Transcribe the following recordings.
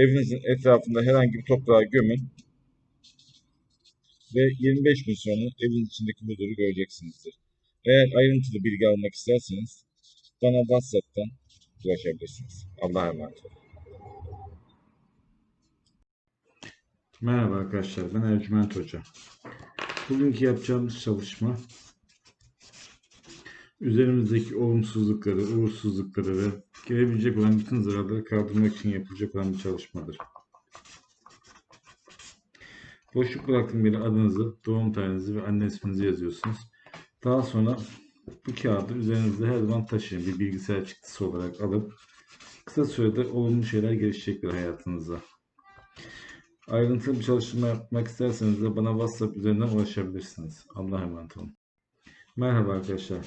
evinizin etrafında herhangi bir toprağa gömün ve 25 gün sonra evin içindeki huzuru göreceksinizdir. Eğer ayrıntılı bilgi almak isterseniz bana WhatsApp'tan ulaşabilirsiniz. Allah'a emanet olun. Merhaba arkadaşlar, ben Ercüment Hoca. Bugünkü yapacağımız çalışma üzerimizdeki olumsuzlukları, uğursuzlukları ve gelebilecek olan bütün zararları kaldırmak için yapılacak olan bir çalışmadır. Boşluk bıraktığım yere adınızı, doğum tarihinizi ve anne isminizi yazıyorsunuz. Daha sonra bu kağıdı üzerinizde her zaman taşıyın. Bir bilgisayar çıktısı olarak alıp kısa sürede olumlu şeyler gelişecektir hayatınıza. Ayrıntılı bir çalışma yapmak isterseniz de bana WhatsApp üzerinden ulaşabilirsiniz. Allah'a emanet olun. Merhaba arkadaşlar.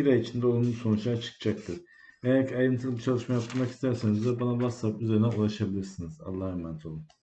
Bir ay içinde olumlu sonuçlar çıkacaktır. Eğer ayrıntılı bir çalışma yapmak isterseniz de bana WhatsApp üzerinden ulaşabilirsiniz. Allah'a emanet olun.